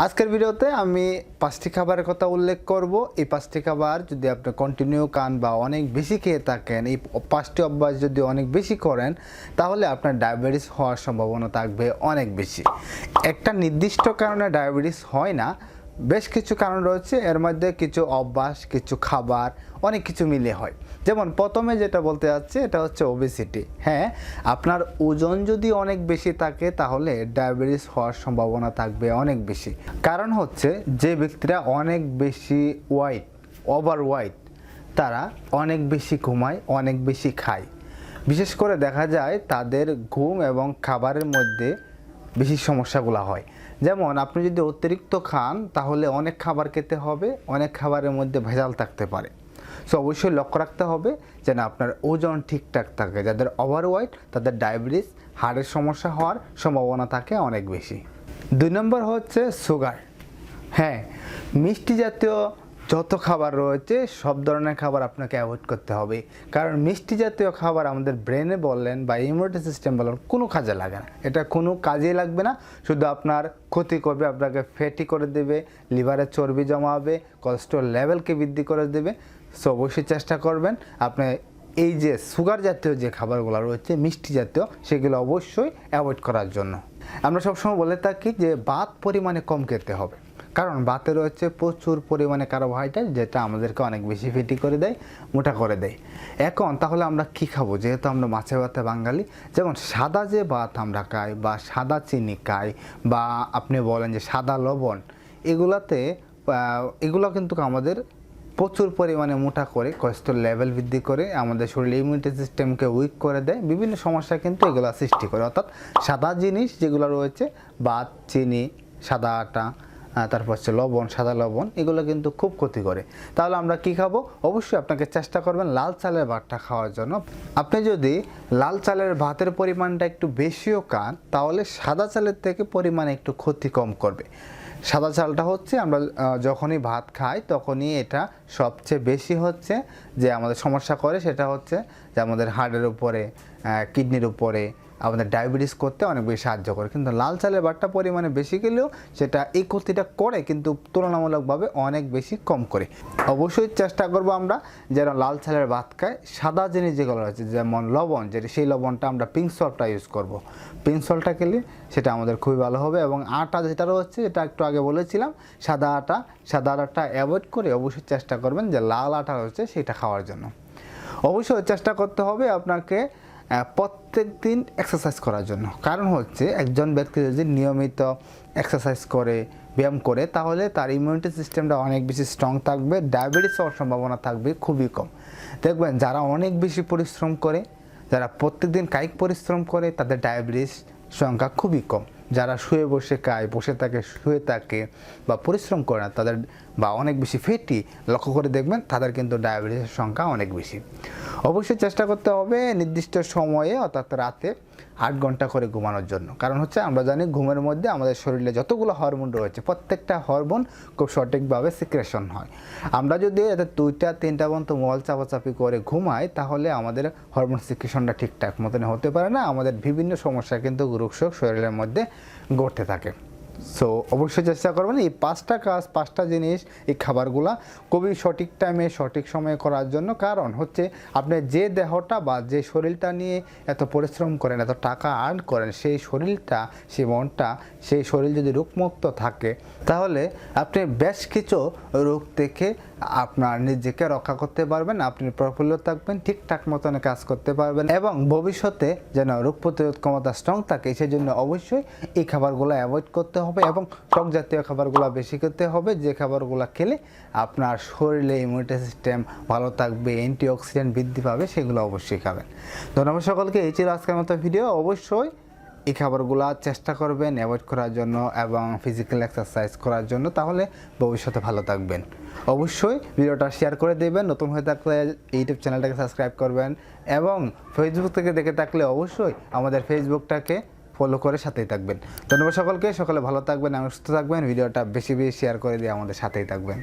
আজকের ভিডিওতে আমি পাঁচটি খাবারের কথা উল্লেখ করব। এই পাঁচটি খাবার যদি আপনি কন্টিনিউ কান বা অনেক বেশি খেয়ে থাকেন, এই পাঁচটি অভ্যাস যদি অনেক বেশি করেন, তাহলে আপনার ডায়াবেটিস হওয়ার সম্ভাবনা থাকবে অনেক বেশি। একটা নির্দিষ্ট কারণে ডায়াবেটিস হয় না বেশ কিছু কারণ রয়েছে। এর মধ্যে কিছু অভ্যাস, কিছু খাবার, অনেক কিছু মিলে হয়। যেমন প্রথমে যেটা বলতে যাচ্ছে, এটা হচ্ছে ওবেসিটি হ্যাঁ আপনার ওজন যদি অনেক বেশি থাকে, তাহলে ডায়াবেটিস হওয়ার সম্ভাবনা থাকবে অনেক বেশি। কারণ হচ্ছে যে ব্যক্তিরা অনেক বেশি ওয়াইট ওভার ওয়াইট তারা অনেক বেশি ঘুমায়, অনেক বেশি খায়। বিশেষ করে দেখা যায় তাদের ঘুম এবং খাবারের মধ্যে বেশি সমস্যাগুলো হয়। যেমন, আপনি যদি অতিরিক্ত খান, তাহলে অনেক খাবার খেতে হবে, অনেক খাবারের মধ্যে ভেজাল থাকতে পারে। সো অবশ্যই লক্ষ্য রাখতে হবে যেন আপনার ওজন ঠিকঠাক থাকে। যাদের ওভার ওয়েট তাদের ডায়াবেটিস হাড়ের সমস্যা হওয়ার সম্ভাবনা থাকে অনেক বেশি। দুই নম্বর হচ্ছে সুগার হ্যাঁ মিষ্টি জাতীয় যত খাবার রয়েছে, সব ধরনের খাবার আপনাকে অ্যাভয়েড করতে হবে। কারণ মিষ্টি জাতীয় খাবার আমাদের ব্রেনে বললেন বা ইমিউনিটি সিস্টেম বলেন, কোনো কাজে লাগে না। এটা কোনো কাজে লাগবে না। শুধু আপনার ক্ষতি করবে, আপনাকে ফ্যাটি করে দেবে লিভারে চর্বি জমাবে কোলেস্ট্রল লেভেলকে বৃদ্ধি করে দেবে। সো অবশ্যই চেষ্টা করবেন। আপনি এই যে সুগার জাতীয় যে খাবারগুলো রয়েছে, মিষ্টি জাতীয়, সেগুলো অবশ্যই অ্যাভয়েড করার জন্য। আমরা সবসময় বলে থাকি যে, ভাত পরিমাণে কম খেতে হবে। কারণ ভাতে রয়েছে প্রচুর পরিমাণে কার্বোহাইড্রেট যেটা আমাদেরকে অনেক বেশি ফিটি করে দেয়, মোটা করে দেয়। এখন তাহলে আমরা কি খাব? যেহেতু আমরা মাছে ভাতে বাঙালি, যেমন সাদা যে ভাত আমরা খাই বা সাদা চিনি খাই বা আপনি বলেন যে সাদা লবণ, এগুলাতে এগুলো কিন্তু আমাদের প্রচুর পরিমাণে মোটা করে কোলেস্ট্রল লেভেল বৃদ্ধি করে, আমাদের শরীরে ইমিউনিটি সিস্টেমকে উইক করে দেয়। বিভিন্ন সমস্যা কিন্তু এগুলো সৃষ্টি করে। অর্থাৎ সাদা জিনিস যেগুলো রয়েছে, ভাত, চিনি, সাদা আটা তারপর হচ্ছে লবণ, সাদা লবণ, এগুলো কিন্তু খুব ক্ষতি করে। তাহলে আমরা কি খাব? অবশ্যই আপনাকে চেষ্টা করবেন লাল চালের ভাতটা খাওয়ার জন্য। আপনি যদি লাল চালের ভাতের পরিমাণটা একটু বেশিও খান, তাহলে সাদা চালের থেকে পরিমাণ একটু ক্ষতি কম করবে। সাদা চালটা হচ্ছে আমরা যখনই ভাত খাই, তখনই এটা সবচেয়ে বেশি হচ্ছে যে আমাদের সমস্যা করে, সেটা হচ্ছে যে আমাদের হার্টের উপরে কিডনির উপরে আমাদের ডায়াবেটিস করতে অনেক বেশি সাহায্য করে। কিন্তু লাল চালের ভাতটা পরিমাণে বেশি গেলেও সেটা এই ক্ষতিটা করে, কিন্তু তুলনামূলকভাবে অনেক বেশি কম করে। অবশ্যই চেষ্টা করব আমরা যেন লাল চালের ভাত খায়। সাদা জিনিস যেগুলো রয়েছে, যেমন লবণ, যেটা সেই লবণটা আমরা পিঙ্ক সল্টটা ইউজ করব। পিঙ্ক সল্টটা খেলে সেটা আমাদের খুবই ভালো হবে এবং আটা যেটা রয়েছে, এটা একটু আগে বলেছিলাম, সাদা আটা সাদা আটা অ্যাভয়েড করে অবশ্যই চেষ্টা করবেন যে লাল আটা রয়েছে সেটা খাওয়ার জন্য। অবশ্যই চেষ্টা করতে হবে আপনাকে প্রত্যেক দিন এক্সারসাইজ করার জন্য। কারণ হচ্ছে, একজন ব্যক্তি যদি নিয়মিত এক্সারসাইজ করে, ব্যায়াম করে, তাহলে তার ইমিউনিটি সিস্টেমটা অনেক বেশি স্ট্রং থাকবে ডায়াবেটিস হওয়ার সম্ভাবনা থাকবে খুবই কম। দেখবেন, যারা অনেক বেশি পরিশ্রম করে, যারা প্রত্যেকদিন কায়িক পরিশ্রম করে, তাদের ডায়াবেটিস সংখ্যা খুবই কম। যারা শুয়ে বসে খায়, বসে থাকে, শুয়ে থাকে বা পরিশ্রম করে না, তাদের বা অনেক বেশি ফেটি লক্ষ্য করে দেখবেন, তাদের কিন্তু ডায়াবেটিসের সংখ্যা অনেক বেশি। অবশ্যই চেষ্টা করতে হবে নির্দিষ্ট সময়ে, অর্থাৎ রাতে আট ঘণ্টা করে ঘুমানোর জন্য। কারণ হচ্ছে আমরা জানি ঘুমের মধ্যে আমাদের শরীরে যতগুলো হরমোন রয়েছে, প্রত্যেকটা হরমোন খুব সঠিকভাবে সিক্রেশন হয়। আমরা যদি এতে দুইটা, তিনটা পর্যন্ত মল চাপাচাপি করে ঘুমাই, তাহলে আমাদের হরমোন সিক্রেশনটা ঠিকঠাক মতন হতে পারে না। আমাদের বিভিন্ন সমস্যা কিন্তু রোগশোক শরীরের মধ্যে ঘটতে থাকে। সো অবশ্যই চেষ্টা করবেন এই পাঁচটা কাজ, পাঁচটা জিনিস, এই খাবারগুলা খুবই সঠিক টাইমে সঠিক সময়ে করার জন্য। কারণ হচ্ছে আপনি যে দেহটা বা যে শরীরটা নিয়ে এত পরিশ্রম করেন, এত টাকা আর্ন করেন, সেই শরীরটা, সেই মনটা, সেই শরীর যদি রোগমুক্ত থাকে, তাহলে আপনি বেশ কিছু রোগ থেকে আপনার নিজেকে রক্ষা করতে পারবেন, আপনি প্রফুল্ল থাকবেন, ঠিকঠাক মতন কাজ করতে পারবেন এবং ভবিষ্যতে যেন রোগ প্রতিরোধ ক্ষমতা স্ট্রং থাকে সেই জন্য অবশ্যই এই খাবারগুলো অ্যাভয়েড করতে হবে এবং টক জাতীয় খাবারগুলো বেশি খেতে হবে। যে খাবারগুলো খেলে আপনার শরীরে ইমিউনিটি সিস্টেম ভালো থাকবে অ্যান্টিঅক্সিডেন্ট বৃদ্ধি পাবে, সেগুলো অবশ্যই খাবেন। ধন্যবাদ সকলকে, এই ছিল আজকের মতো ভিডিও অবশ্যই এই খাবারগুলো চেষ্টা করবেন অ্যাভয়েড করার জন্য এবং ফিজিক্যাল এক্সারসাইজ করার জন্য। তাহলে ভবিষ্যতে ভালো থাকবেন। অবশ্যই ভিডিওটা শেয়ার করে দেবেন, নতুন হয়ে থাকলে ইউটিউব চ্যানেলটাকে সাবস্ক্রাইব করবেন এবং ফেসবুক থেকে দেখে থাকলে অবশ্যই আমাদের ফেসবুকটাকে ফলো করে সাথেই থাকবেন। ধন্যবাদ সকলকে, সকলে ভালো থাকবেন এবং সুস্থ থাকবেন, ভিডিওটা বেশি বেশি শেয়ার করে দিয়ে আমাদের সাথেই থাকবেন।